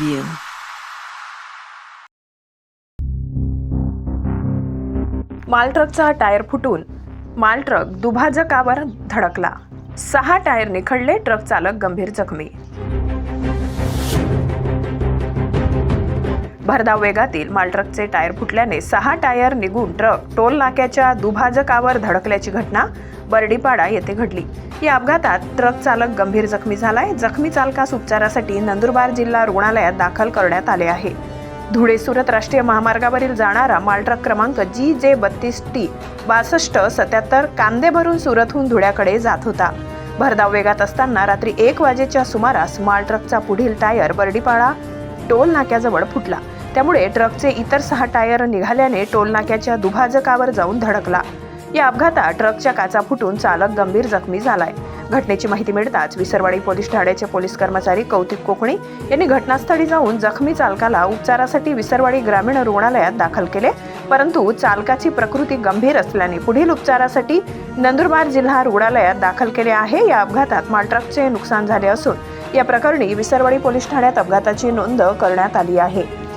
you. मालट्रकचा tyre फुटून मालट्रक दुभाजकावर धडकला सहा टायर निखडले ट्रक चालक गंभीर जखमी भरधाव वेगातील मालट्रकचे टायर फुटल्याने सहा टायर निघून ट्रक टोल नाक्याच्या दुभाजकावर धडकल्याची घटना बर्डीपाडा येथे घडली. या अपघातात ट्रक चालक गंभीर जखमी झालाय. जखमी चालकास उपचारासाठी नंदुरबार जिल्हा रुग्णालयात दाखल करण्यात आले आहे. धुळे सुरत राष्ट्रीय महामार्गावरील जाणारा मालट्रक क्रमांक जी जे बत्तीस टी बासष्ट सत्याहत्तर कांदे भरून सुरतहून धुळ्याकडे जात होता. भरधाव वेगात असताना रात्री एक वाजेच्या सुमारास मालट्रकचा पुढील टायर बर्डीपाडा टोल नाक्याजवळ फुटला. त्यामुळे ट्रकचे इतर सहा टायर निघाल्याने टोलनाक्याच्या दुभाजकावर जाऊन धडकला. या अपघातात ट्रकच्या काचा फुटून चालक गंभीर जखमी झालाय. घटनेची माहिती मिळताच विसरवाडी पोलीस ठाण्याचे पोलीस कर्मचारी कौतिक कोकणी यांनी घटनास्थळी जाऊन जखमी चालकाला उपचारासाठी विसरवाडी ग्रामीण रुग्णालयात दाखल केले परंतु चालकाची प्रकृती गंभीर असल्याने पुढील उपचारासाठी नंदुरबार जिल्हा रुग्णालयात दाखल केले आहे. या अपघातात मालट्रकचे नुकसान झाले असून या प्रकरणी विसरवाडी पोलीस ठाण्यात अपघाताची नोंद करण्यात आली आहे.